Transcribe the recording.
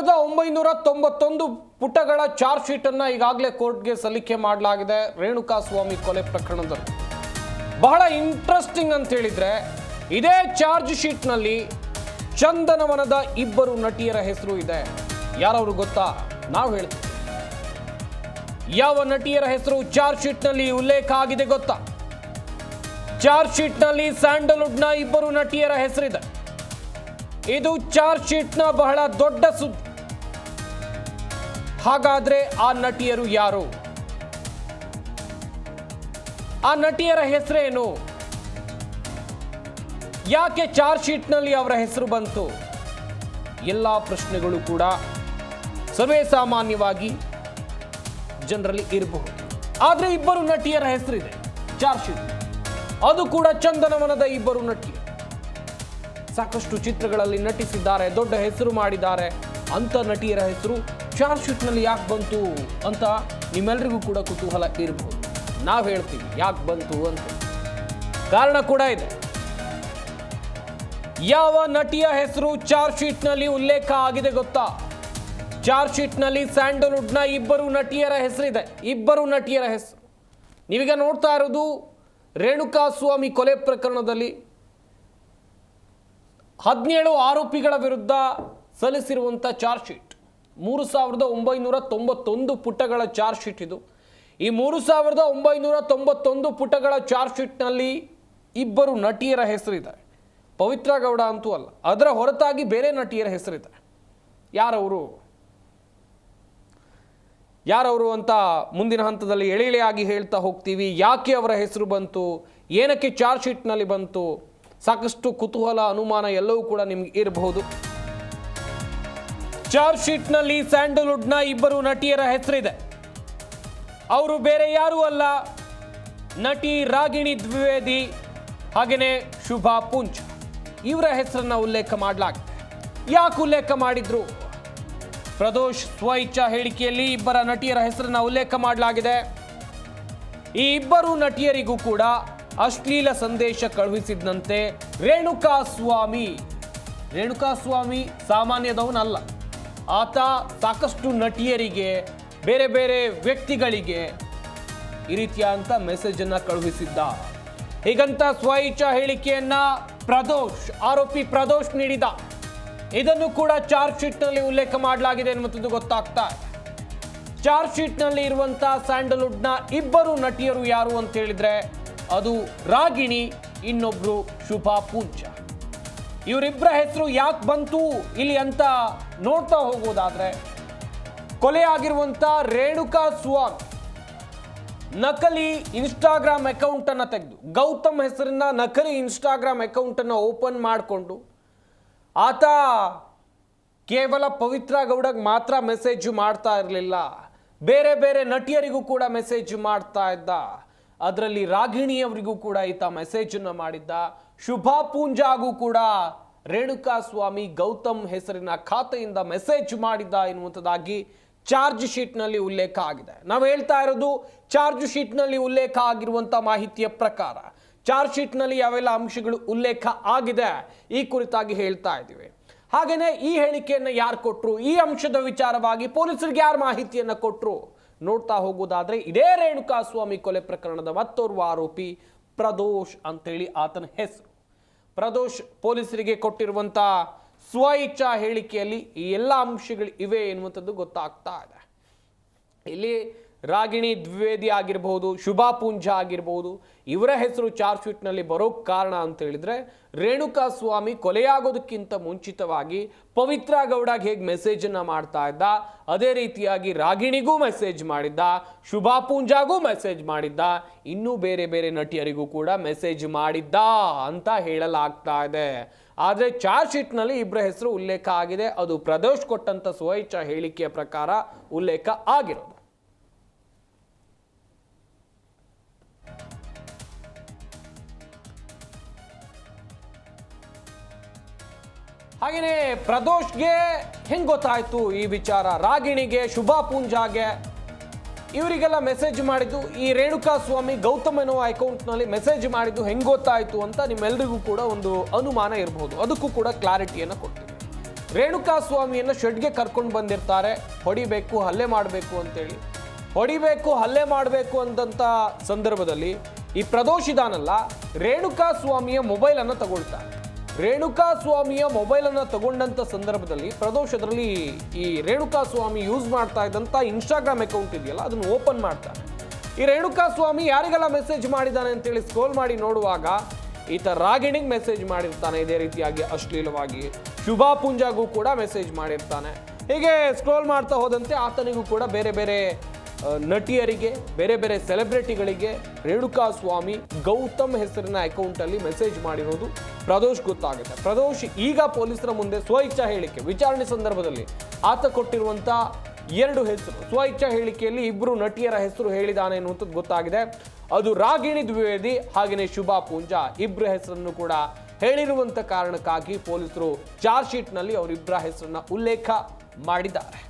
ಸಾವಿರದ ಒಂಬೈನೂರ ತೊಂಬತ್ತೊಂದು ಪುಟಗಳ ಚಾರ್ಜ್ ಶೀಟ್ ಅನ್ನ ಈಗಾಗಲೇ ಕೋರ್ಟ್ಗೆ ಸಲ್ಲಿಕೆ ಮಾಡಲಾಗಿದೆ. ರೇಣುಕಾ ಸ್ವಾಮಿ ಕೊಲೆ ಪ್ರಕರಣದಲ್ಲಿ. ಬಹಳ ಇಂಟ್ರೆಸ್ಟಿಂಗ್ ಅಂತ ಹೇಳಿದ್ರೆ, ಇದೇ ಚಾರ್ಜ್ ಶೀಟ್ನಲ್ಲಿ ಚಂದನವನದ ಇಬ್ಬರು ನಟಿಯರ ಹೆಸರು ಇದೆ. ಯಾರವರು ಗೊತ್ತಾ? ನಾವು ಹೇಳ್ತೀವಿ. ಯಾವ ನಟಿಯರ ಹೆಸರು ಚಾರ್ಜ್ ಶೀಟ್ನಲ್ಲಿ ಉಲ್ಲೇಖ ಆಗಿದೆ ಗೊತ್ತಾ? ಚಾರ್ಜ್ ಶೀಟ್ನಲ್ಲಿ ಸ್ಯಾಂಡಲ್ವುಡ್ನ ಇಬ್ಬರು ನಟಿಯರ ಹೆಸರಿದೆ. ಇದು ಚಾರ್ಜ್ ಶೀಟ್ನ ಬಹಳ ದೊಡ್ಡ ಸುದ್ದಿ. ಹಾಗಾದ್ರೆ ಆ ನಟಿಯರು ಯಾರು? ಆ ನಟಿಯರ ಹೆಸರೇನು? ಯಾಕೆ ಚಾರ್ಜ್ ಶೀಟ್ನಲ್ಲಿ ಅವರ ಹೆಸರು ಬಂತು? ಎಲ್ಲ ಪ್ರಶ್ನೆಗಳು ಕೂಡ ಸರ್ವೇ ಸಾಮಾನ್ಯವಾಗಿ ಜನರಲ್ಲಿ ಇರಬಹುದು. ಆದ್ರೆ ಇಬ್ಬರು ನಟಿಯರ ಹೆಸರಿದೆ ಚಾರ್ಜ್ ಶೀಟ್. ಅದು ಕೂಡ ಚಂದನವನದ ಇಬ್ಬರು ನಟಿ ಸಾಕಷ್ಟು ಚಿತ್ರಗಳಲ್ಲಿ ನಟಿಸಿದ್ದಾರೆ, ದೊಡ್ಡ ಹೆಸರು ಮಾಡಿದ್ದಾರೆ. ಅಂತ ನಟಿಯರ ಹೆಸರು ಚಾರ್ಜ್ ಶೀಟ್ನಲ್ಲಿ ಯಾಕೆ ಬಂತು ಅಂತ ನಿಮ್ಮೆಲ್ಲರಿಗೂ ಕೂಡ ಕುತೂಹಲ ಇರಬಹುದು ನಾವು ಹೇಳ್ತೀವಿ, ಯಾಕೆ ಬಂತು ಅಂತ. ಕಾರಣ ಕೂಡ ಇದೆ. ಯಾವ ನಟಿಯ ಹೆಸರು ಚಾರ್ಜ್ ಶೀಟ್ನಲ್ಲಿ ಉಲ್ಲೇಖ ಆಗಿದೆ ಗೊತ್ತಾ? ಚಾರ್ಜ್ ಶೀಟ್ನಲ್ಲಿ ಸ್ಯಾಂಡಲ್ವುಡ್ನ ಇಬ್ಬರು ನಟಿಯರ ಹೆಸರಿದೆ. ಇಬ್ಬರು ನಟಿಯರ ಹೆಸರು. ನೀವೀಗ ನೋಡ್ತಾ ಇರೋದು ರೇಣುಕಾ ಸ್ವಾಮಿ ಕೊಲೆ ಪ್ರಕರಣದಲ್ಲಿ ಹದಿನೇಳು ಆರೋಪಿಗಳ ವಿರುದ್ಧ ಸಲ್ಲಿಸಿರುವಂಥ ಚಾರ್ಜ್ ಶೀಟ್. ಮೂರು ಸಾವಿರದ ಒಂಬೈನೂರ ತೊಂಬತ್ತೊಂದು ಪುಟಗಳ ಚಾರ್ಜ್ ಶೀಟ್ ಇದು. ಈ ಮೂರು ಸಾವಿರದ ಒಂಬೈನೂರ ತೊಂಬತ್ತೊಂದು ಪುಟಗಳ ಚಾರ್ಜ್ ಶೀಟ್ನಲ್ಲಿ ಇಬ್ಬರು ನಟಿಯರ ಹೆಸರಿದೆ. ಪವಿತ್ರ ಗೌಡ ಅಂತೂ ಅಲ್ಲ, ಅದರ ಹೊರತಾಗಿ ಬೇರೆ ನಟಿಯರ ಹೆಸರಿದೆ. ಯಾರವರು? ಯಾರವರು ಅಂತ ಮುಂದಿನ ಹಂತದಲ್ಲಿ ಎಳೆಳೆಯಾಗಿ ಹೇಳ್ತಾ ಹೋಗ್ತೀವಿ. ಯಾಕೆ ಅವರ ಹೆಸರು ಬಂತು? ಏನಕ್ಕೆ ಚಾರ್ಜ್ ಶೀಟ್ನಲ್ಲಿ ಬಂತು? ಸಾಕಷ್ಟು ಕುತೂಹಲ, ಅನುಮಾನ ಎಲ್ಲವೂ ಕೂಡ ನಿಮ್ಗೆ ಇರಬಹುದು. ಚಾರ್ಜ್ ಶೀಟ್ನಲ್ಲಿ ಸ್ಯಾಂಡಲ್ವುಡ್ನ ಇಬ್ಬರು ನಟಿಯರ ಹೆಸರಿದೆ. ಅವರು ಬೇರೆ ಯಾರೂ ಅಲ್ಲ, ನಟಿ ರಾಗಿಣಿ ದ್ವಿವೇದಿ ಹಾಗೆಯೇ ಶುಭಾ ಪುಂಚ್. ಇವರ ಹೆಸರನ್ನ ಉಲ್ಲೇಖ ಮಾಡಲಾಗಿದೆ ಯಾಕೆ ಉಲ್ಲೇಖ ಮಾಡಿದ್ರು? ಪ್ರದೋಷ್ ಸ್ವಇಚ್ಛಾ ಹೇಳಿಕೆಯಲ್ಲಿ ಇಬ್ಬರ ನಟಿಯರ ಹೆಸರನ್ನ ಉಲ್ಲೇಖ ಮಾಡಲಾಗಿದೆ. ಈ ಇಬ್ಬರು ನಟಿಯರಿಗೂ ಕೂಡ ಅಶ್ಲೀಲ ಸಂದೇಶ ಕಳುಹಿಸಿದಂತೆ ರೇಣುಕಾ ಸ್ವಾಮಿ ರೇಣುಕಾ ಸ್ವಾಮಿ ಸಾಮಾನ್ಯದವನಲ್ಲ. ಆತ ಸಾಕಷ್ಟು ನಟಿಯರಿಗೆ, ಬೇರೆ ಬೇರೆ ವ್ಯಕ್ತಿಗಳಿಗೆ ಈ ರೀತಿಯಾದಂಥ ಮೆಸೇಜ್ ಅನ್ನ ಕಳುಹಿಸಿದ್ದ. ಹೀಗಂತ ಸ್ವಇಚ್ಛಾ ಹೇಳಿಕೆಯನ್ನು ಪ್ರದೋಷ್, ಆರೋಪಿ ಪ್ರದೋಷ್ ನೀಡಿದ. ಇದನ್ನು ಕೂಡ ಚಾರ್ಜ್ ಶೀಟ್ನಲ್ಲಿ ಉಲ್ಲೇಖ ಮಾಡಲಾಗಿದೆ ಎನ್ನುವಂಥದ್ದು ಗೊತ್ತಾಗ್ತಾ ಚಾರ್ಜ್ ಶೀಟ್ನಲ್ಲಿ ಇರುವಂತಹ ಸ್ಯಾಂಡಲ್ವುಡ್ನ ಇಬ್ಬರು ನಟಿಯರು ಯಾರು ಅಂತ ಹೇಳಿದ್ರೆ, ಅದು ರಾಗಿಣಿ, ಇನ್ನೊಬ್ರು ಶುಭಾ ಪೂಂಜ. ಇವರಿಬ್ಬರ ಹೆಸರು ಯಾಕೆ ಬಂತು ಇಲ್ಲಿ ಅಂತ ನೋಡ್ತಾ ಹೋಗೋದಾದ್ರೆ, ಕೊಲೆ ಆಗಿರುವಂತ ರೇಣುಕಾ ಸ್ವಾಮಿ ನಕಲಿ ಇನ್ಸ್ಟಾಗ್ರಾಮ್ ಅಕೌಂಟ್ ಅನ್ನ ತೆಗೆದು, ಗೌತಮ್ ಹೆಸರಿನ ನಕಲಿ ಇನ್ಸ್ಟಾಗ್ರಾಮ್ ಅಕೌಂಟ್ ಅನ್ನ ಓಪನ್ ಮಾಡಿಕೊಂಡು, ಆತ ಕೇವಲ ಪವಿತ್ರ ಗೌಡಗೆ ಮಾತ್ರ ಮೆಸೇಜ್ ಮಾಡ್ತಾ ಇರಲಿಲ್ಲ. ಬೇರೆ ಬೇರೆ ನಟಿಯರಿಗೂ ಕೂಡ ಮೆಸೇಜ್ ಮಾಡ್ತಾ ಇದ್ದ. ಅದರಲ್ಲಿ ರಾಗಿಣಿಯವರಿಗೂ ಕೂಡ ಈತ ಮೆಸೇಜನ್ನು ಮಾಡಿದ್ದ. ಶುಭಾ ಪೂಂಜಾಗೂ ಕೂಡ ರೇಣುಕಾ ಸ್ವಾಮಿ ಗೌತಮ್ ಹೆಸರಿನ ಖಾತೆಯಿಂದ ಮೆಸೇಜ್ ಮಾಡಿದ್ದ ಎನ್ನುವಂಥದ್ದಾಗಿ ಚಾರ್ಜ್ ಶೀಟ್ನಲ್ಲಿ ಉಲ್ಲೇಖ ಆಗಿದೆ. ನಾವು ಹೇಳ್ತಾ ಇರೋದು ಚಾರ್ಜ್ ಶೀಟ್ನಲ್ಲಿ ಉಲ್ಲೇಖ ಆಗಿರುವಂಥ ಮಾಹಿತಿಯ ಪ್ರಕಾರ ಚಾರ್ಜ್ ಶೀಟ್ನಲ್ಲಿ ಯಾವೆಲ್ಲ ಅಂಶಗಳು ಉಲ್ಲೇಖ ಆಗಿದೆ ಈ ಕುರಿತಾಗಿ ಹೇಳ್ತಾ ಇದ್ದೀವಿ. ಹಾಗೇನೆ ಈ ಹೇಳಿಕೆಯನ್ನು ಯಾರು ಕೊಟ್ಟರು ಈ ಅಂಶದ ವಿಚಾರವಾಗಿ ಪೊಲೀಸರಿಗೆ ಯಾರು ಮಾಹಿತಿಯನ್ನು ಕೊಟ್ಟರು ನೋಡ್ತಾ ಹೋಗೋದಾದ್ರೆ ಇದೇ ರೇಣುಕಾ ಸ್ವಾಮಿ ಕೊಲೆ ಪ್ರಕರಣದ ಮತ್ತೋರ್ವ ಆರೋಪಿ ಪ್ರದೋಷ್ ಅಂತೇಳಿ ಆತನ ಹೆಸರು. ಪ್ರದೋಷ್ ಪೊಲೀಸರಿಗೆ ಕೊಟ್ಟಿರುವಂಥ ಸ್ವ ಇಚ್ಛಾ ಹೇಳಿಕೆಯಲ್ಲಿ ಈ ಎಲ್ಲ ಅಂಶಗಳು ಇವೆ ಎನ್ನುವಂಥದ್ದು ಗೊತ್ತಾಗ್ತಾ ಇದೆ. ಇಲ್ಲಿ ರಾಗಿಣಿ ದ್ವಿವೇದಿ ಆಗಿರಬಹುದು ಶುಭಾ ಪೂಂಜಾ ಆಗಿರಬಹುದು ಇವರ ಹೆಸರು ಚಾರ್ಜ್ ಶೀಟ್ನಲ್ಲಿ ಬರೋಕ್ಕೆ ಕಾರಣ ಅಂತ ಹೇಳಿದರೆ ರೇಣುಕಾ ಸ್ವಾಮಿ ಕೊಲೆಯಾಗೋದಕ್ಕಿಂತ ಮುಂಚಿತವಾಗಿ ಪವಿತ್ರ ಗೌಡಗೆ ಹೇಗೆ ಮೆಸೇಜನ್ನು ಮಾಡ್ತಾ ಇದ್ದ, ಅದೇ ರೀತಿಯಾಗಿ ರಾಗಿಣಿಗೂ ಮೆಸೇಜ್ ಮಾಡಿದ್ದ ಶುಭಾ ಪೂಂಜಾಗೂ ಮೆಸೇಜ್ ಮಾಡಿದ್ದ, ಇನ್ನೂ ಬೇರೆ ಬೇರೆ ನಟಿಯರಿಗೂ ಕೂಡ ಮೆಸೇಜ್ ಮಾಡಿದ್ದ ಅಂತ ಹೇಳಲಾಗ್ತಾ ಇದೆ. ಆದರೆ ಚಾರ್ಜ್ ಶೀಟ್ನಲ್ಲಿ ಇಬ್ಬರ ಹೆಸರು ಉಲ್ಲೇಖ ಆಗಿದೆ, ಅದು ಪ್ರದೋಷ್ ಕೊಟ್ಟಂಥ ಸ್ವಇಚ್ಛಾ ಹೇಳಿಕೆಯ ಪ್ರಕಾರ ಉಲ್ಲೇಖ ಆಗಿರೋದು. ಹಾಗೆಯೇ ಪ್ರದೋಷ್ಗೆ ಹೆಂಗ್ ಗೊತ್ತಾಯ್ತು ಈ ವಿಚಾರ? ರಾಗಿಣಿಗೆ ಶುಭಾ ಪೂಂಜಾಗೆ ಇವರಿಗೆಲ್ಲ ಮೆಸೇಜ್ ಮಾಡಿದ್ದು ಈ ರೇಣುಕಾ ಸ್ವಾಮಿ ಗೌತಮ್ ಎನ್ನುವ ಅಕೌಂಟ್ನಲ್ಲಿ ಮೆಸೇಜ್ ಮಾಡಿದ್ದು ಹೆಂಗ್ ಗೊತ್ತಾಯ್ತು ಅಂತ ನಿಮ್ಮೆಲ್ಲರಿಗೂ ಕೂಡ ಒಂದು ಅನುಮಾನ ಇರಬಹುದು ಅದಕ್ಕೂ ಕೂಡ ಕ್ಲಾರಿಟಿಯನ್ನು ಕೊಡ್ತೀವಿ ರೇಣುಕಾ ಸ್ವಾಮಿಯನ್ನು ಶೆಡ್ಗೆ ಕರ್ಕೊಂಡು ಬಂದಿರ್ತಾರೆ. ಹೊಡಿಬೇಕು, ಹಲ್ಲೆ ಮಾಡಬೇಕು ಅಂತೇಳಿ. ಹೊಡಿಬೇಕು, ಹಲ್ಲೆ ಮಾಡಬೇಕು ಅಂದಂಥ ಸಂದರ್ಭದಲ್ಲಿ ಈ ಪ್ರದೋಷ್ ಇದಾನಲ್ಲ ರೇಣುಕಾ ಸ್ವಾಮಿಯ ಮೊಬೈಲನ್ನು ತಗೊಳ್ತಾರೆ ರೇಣುಕಾ ಸ್ವಾಮಿಯ ಮೊಬೈಲ್ ತಗೊಂಡಂಥ ಸಂದರ್ಭದಲ್ಲಿ ಪ್ರದೋಷ್ ಅದರಲ್ಲಿ ಈ ರೇಣುಕಾ ಸ್ವಾಮಿ ಯೂಸ್ ಮಾಡ್ತಾ ಇದ್ದಂತ ಇನ್ಸ್ಟಾಗ್ರಾಮ್ ಅಕೌಂಟ್ ಇದೆಯಲ್ಲ, ಅದನ್ನು ಓಪನ್ ಮಾಡ್ತಾನೆ ಈ ರೇಣುಕಾ ಸ್ವಾಮಿ ಯಾರಿಗೆಲ್ಲ ಮೆಸೇಜ್ ಮಾಡಿದ್ದಾನೆ ಅಂತೇಳಿ ಸ್ಕ್ರೋಲ್ ಮಾಡಿ ನೋಡುವಾಗ ಈತ ರಾಗಿಣಿಗೆ ಮೆಸೇಜ್ ಮಾಡಿರ್ತಾನೆ, ಇದೇ ರೀತಿಯಾಗಿ ಅಶ್ಲೀಲವಾಗಿ. ಶುಭಾ ಪುಂಜಾಗೂ ಕೂಡ ಮೆಸೇಜ್ ಮಾಡಿರ್ತಾನೆ. ಹೀಗೆ ಸ್ಕ್ರೋಲ್ ಮಾಡ್ತಾ ಹೋದಂತೆ ಆತನಿಗೂ ಕೂಡ ಬೇರೆ ಬೇರೆ ನಟಿಯರಿಗೆ, ಬೇರೆ ಬೇರೆ ಸೆಲೆಬ್ರಿಟಿಗಳಿಗೆ ರೇಣುಕಾ ಸ್ವಾಮಿ ಗೌತಮ್ ಹೆಸರಿನ ಅಕೌಂಟಲ್ಲಿ ಮೆಸೇಜ್ ಮಾಡಿರೋದು ಪ್ರದೋಷ್ ಗೊತ್ತಾಗುತ್ತೆ. ಪ್ರದೋಷ್ ಈಗ ಪೊಲೀಸರ ಮುಂದೆ ಸ್ವಇಚ್ಛಾ ಹೇಳಿಕೆ. ವಿಚಾರಣೆ ಸಂದರ್ಭದಲ್ಲಿ ಆತ ಕೊಟ್ಟಿರುವಂತ ಎರಡು ಹೆಸರು. ಸ್ವಇಚ್ಛಾ ಹೇಳಿಕೆಯಲ್ಲಿ ಇಬ್ಬರು ನಟಿಯರ ಹೆಸರು ಹೇಳಿದಾನೆ ಎನ್ನುವಂಥದ್ದು ಗೊತ್ತಾಗಿದೆ. ಅದು ರಾಗಿಣಿ ದ್ವಿವೇದಿ ಹಾಗೆಯೇ ಶುಭಾ ಪೂಂಜಾ ಇಬ್ಬರ ಹೆಸರನ್ನು ಕೂಡ ಹೇಳಿರುವಂತ ಕಾರಣಕ್ಕಾಗಿ ಪೊಲೀಸರು ಚಾರ್ಜ್ ಶೀಟ್ನಲ್ಲಿ ಅವರಿಬ್ಬರ ಹೆಸರನ್ನ ಉಲ್ಲೇಖ ಮಾಡಿದ್ದಾರೆ.